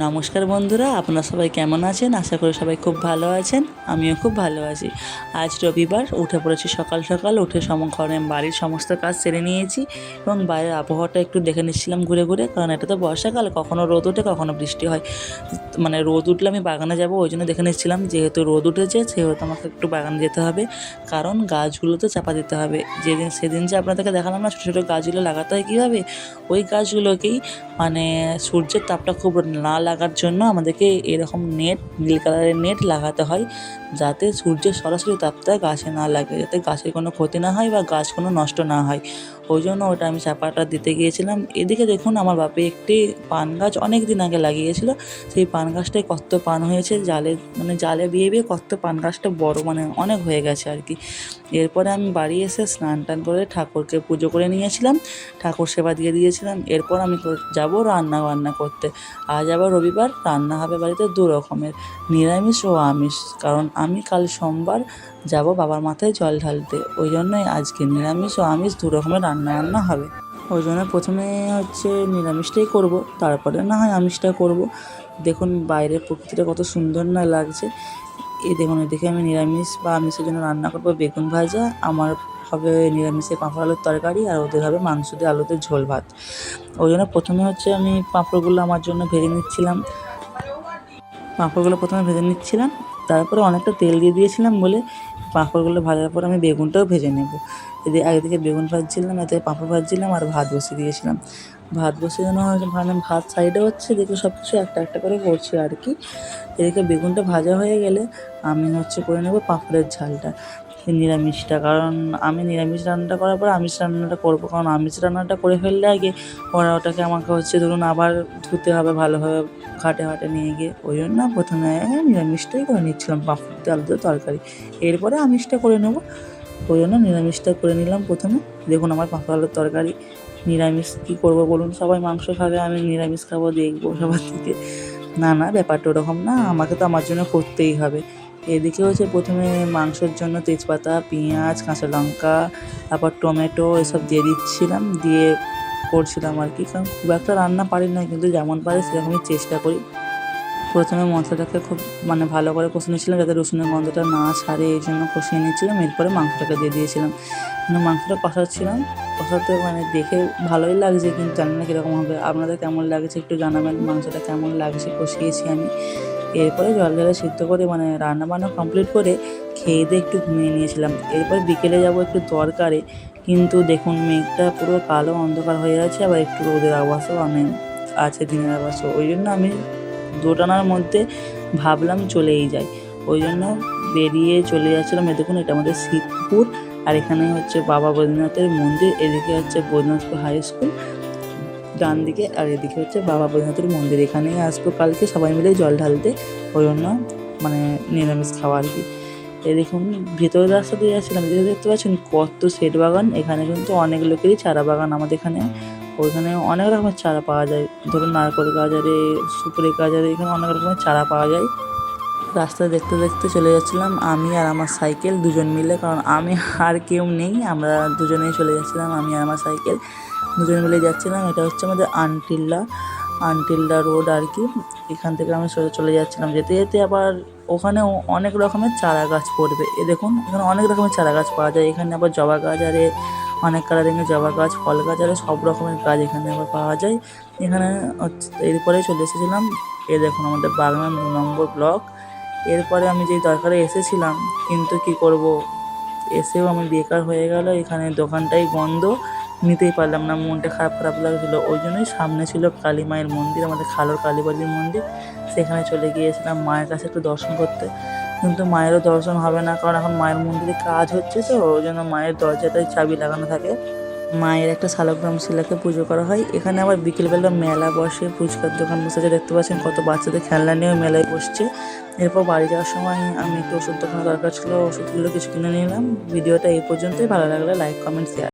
নমস্কার বন্ধুরা, আপনারা সবাই কেমন আছেন? আশা করি সবাই খুব ভালো আছেন, আমিও খুব ভালো আছি। আজ রবিবার, উঠে পড়েছি সকাল সকাল, উঠে সমঘরে বাড়ির সমস্ত কাজ সেরে নিয়েছি এবং বাইরের আবহাওয়াটা একটু দেখে নিচ্ছিলাম ঘুরে ঘুরে, কারণ এটা তো বর্ষাকাল, কখনো রোদ ওঠে, কখনো বৃষ্টি হয়। মানে রোদ উঠলে আমি বাগানে যাব, ওই জন্য দেখে নিচ্ছিলাম যেহেতু রোদ উঠেছে, সেহেতু আমাকে একটু বাগানে যেতে হবে। কারণ গাছগুলোতে চাপা দিতে হবে। যেদিন, সেদিন যে আপনাদেরকে দেখালাম না, ছোটো ছোটো গাছগুলো লাগাতে হয় কীভাবে? ওই গাছগুলোকেই মানে সূর্যের তাপটা খুব না লাগার জন্য আমাদেরকে এরকম নেট, নীল কালারের নেট লাগাতে হয়। যাতে সূর্যের সরাসরি তাপটা গাছে না লাগে, যাতে গাছের কোনো ক্ষতি না হয় বা গাছ কোনো নষ্ট না হয়। ওই জন্য ওটা আমি চাপাটা দিতে গিয়েছিলাম। এদিকে দেখুন আমার বাপি একটি পান গাছ অনেক দিন আগে লাগিয়েছিল। সেই পান গাছটায় কত পান হয়েছে, জালে মানে জালে বিয়ে বিয়ে কত পান গাছটা বড় মানে অনেক হয়ে গেছে আর কি। এরপরে আমি বাড়ি এসে স্নান টান করে ঠাকুরকে পুজো করে নিয়েছিলাম, ঠাকুর সেবা দিয়ে দিয়েছিলাম। এরপর আমি যাব রান্না বান্না করতে। আজ আবার রবিবার, রান্না হবে বাড়িতে দু রকমের, নিরামিষ ও আমিষ। কারণ আমি কাল সোমবার যাব বাবার মাথায় জল ঢালতে। ওই জন্যই আজকে নিরামিষ ও আমিষ দু রকমের রান্না বান্না হবে। ওই জন্য প্রথমে হচ্ছে নিরামিষটাই করব, তারপরে না হয় আমিষটা করব। দেখুন বাইরের প্রকৃতিটা কত সুন্দর না লাগছে। এই দেখুন, এদিকে আমি নিরামিষ বা আমিষের জন্য রান্না করব বেগুন ভাজা, আমার হবে নিরামিষে পাঁপড় আলুর তরকারি আর ওদের হবে মাংস দিয়ে আলুতে ঝোল ভাত। ওই জন্য প্রথমে হচ্ছে আমি পাঁপড়গুলো আমার জন্য ভেজে নিচ্ছিলাম। পাঁপড়গুলো প্রথমে ভেজে নিচ্ছিলাম, তারপরে অনেকটা তেল দিয়ে দিয়েছিলাম বলে পাঁপড়গুলো ভাজার পর আমি বেগুনটাও ভেজে নেব। এদিকে থেকে বেগুন ভাজছিলাম, এতে পাঁপড় ভাজছিলাম আর ভাত বসিয়ে দিয়েছিলাম। ভাত বসিয়ে দেওয়া ভাবলাম ভাত সাইডে হচ্ছে দেখে সব কিছু একটা একটা করে করছি আর কি। এদিকে বেগুনটা ভাজা হয়ে গেলে আমি হচ্ছে করে নেব পাঁপড়ের ঝালটা। নিরামিষটা, কারণ আমি নিরামিষ রান্নাটা করার পর আমিষ রান্নাটা করব। কারণ আমিষ রান্নাটা করে ফেললে আগে ওরা ওটাকে আমাকে হচ্ছে ধরুন আবার ধুতে হবে, ভালোভাবে ঘাটে ঘাটে নিয়ে গিয়ে। ওই জন্য প্রথমে নিরামিষটাই করে নিচ্ছিলাম, পাঁপড় আলু দিয়ে তরকারি। এরপরে আমিষটা করে নেব। ওই জন্য নিরামিষটা করে নিলাম প্রথমে। দেখুন আমার পাঁপড়, আলুর তরকারি, নিরামিষ কী করব বলুন? সবাই মাংস খাবে, আমি নিরামিষ খাব, দেখব সবার থেকে। না না, ব্যাপারটা ওরকম না। আমাকে তো আমার জন্য করতেই হবে। এদিকে হচ্ছে প্রথমে মাংসের জন্য তেজপাতা, পেঁয়াজ, কাঁচা লঙ্কা, তারপর টমেটো এসব দিয়ে দিচ্ছিলাম, দিয়ে করছিলাম আর কি। কারণ খুব একটা রান্না পারি না কিন্তু যেমন পারি সেরকমই চেষ্টা করি। প্রথমে মশলাটাকে খুব মানে ভালো করে কষে নিয়েছিলাম যাতে রসুনের গন্ধটা না ছাড়ে, এই জন্য কষিয়ে নিচ্ছিলাম এরপরে মাংসটাকে দিয়ে দিয়েছিলাম। কিন্তু মাংসটা কষাচ্ছিলাম। কষাতে মানে দেখে ভালোই লাগছে, কিন্তু জানি না কীরকম হবে। আপনাদের কেমন লাগছে একটু জানাবেন, মাংসটা কেমন লাগছে, কষিয়েছি আমি। এরপরে জল ঢেলে সিদ্ধ করে মানে রান্না বান্না কমপ্লিট করে খেয়ে দিয়ে একটু ঘুমিয়ে নিয়েছিলাম। এরপর বিকেলে যাব একটু দরকারে, কিন্তু দেখুন মেঘটা পুরো কালো অন্ধকার হয়ে আছে, আবার একটু রোদের আবাসও অনেক আছে দিনের আবাসও ওই জন্য আমি দোটানার মধ্যে ভাবলাম চলেই যাই। ওই জন্য বেরিয়ে চলে যাচ্ছিলাম এ দেখুন এটা আমাদের শিবপুর, আর এখানে হচ্ছে বাবা বৈদ্যনাথের মন্দির, এদিকে হচ্ছে বৈদ্যনাথপুর হাই স্কুল ডান দিকে আর এদিকে হচ্ছে বাবা বৈদ্যনাথের মন্দির। এখানেই আসব কালকে সবাই মিলে জল ঢালতে ওই জন্য মানে নিরামিষ খাওয়া আর কি। দেখুন ভেতরের রাস্তা দিয়ে যাচ্ছিলাম, এদিকে দেখতে পাচ্ছেন কত সেট বাগান। এখানে কিন্তু অনেক লোকেরই চারা বাগান আমাদের এখানে। ওইখানে অনেক রকমের চারা পাওয়া যায়। ধরুন নারকল গাজারে সুপুরি গাজারে এখানে অনেক রকমের চারা পাওয়া যায়। রাস্তা দেখতে দেখতে চলে যাচ্ছিলাম। আমি আর আমার সাইকেল দুজন মিলে, কারণ আমি আর কেউ নেই, আমরা দুজনেই চলে যাচ্ছিলাম, আমি আর আমার সাইকেল। দুজন মিলে যাচ্ছিলাম, এটা হচ্ছে আমাদের আনটিল্লা আনটিল্লা রোড আর কি। এখান থেকে আমি চলে যাচ্ছিলাম যেতে যেতে আবার ওখানে অনেক রকমের চারা গাছ পড়বে। এ দেখুন, এখানে অনেক রকমের চারা গাছ পাওয়া যায়। এখানে আবার জবা গাছ আরে, অনেক কালারিংয়ের জবা গাছ, ফল গাছ আরে, সব রকমের গাছ এখানে আবার পাওয়া যায়। এখানে এরপরে চলে এসেছিলাম। এ দেখুন আমাদের বাগনান দু নম্বর ব্লক। এরপরে আমি যেই দরকারে এসেছিলাম, কিন্তু কি করব? এসেও আমি বেকার হয়ে গেল, এখানে দোকানটাই বন্ধ, নিতেই পারলাম না, মনটা খারাপ খারাপ লাগছিল। ওই জন্যই সামনে ছিল কালী মায়ের মন্দির, আমাদের খালোর কালীবাড়ির মন্দির। সেখানে চলে গিয়েছিলাম মায়ের কাছে একটু দর্শন করতে। কিন্তু মায়েরও দর্শন হবে না, কারণ এখন মায়ের মন্দিরে কাজ হচ্ছে তো, ওই জন্য মায়ের দরজাটায় চাবি লাগানো থাকে। মায়ের একটা শালগ্রাম শিলাকে পুজো করা হয়। এখানে আবার বিকেলবেলা মেলা বসে, ফুচকার দোকান বসেছে। দেখতে পাচ্ছেন কত বাচ্চাদের খেলনা নিয়েও মেলায় বসছে। এরপর বাড়ি যাওয়ার সময় আমি একটু ওষুধ দোকানে দরকার ছিল, ওষুধগুলো কিছু কিনে নিলাম। ভিডিওটা এই পর্যন্তই। ভালো লাগলে লাইক, কমেন্ট শেয়ার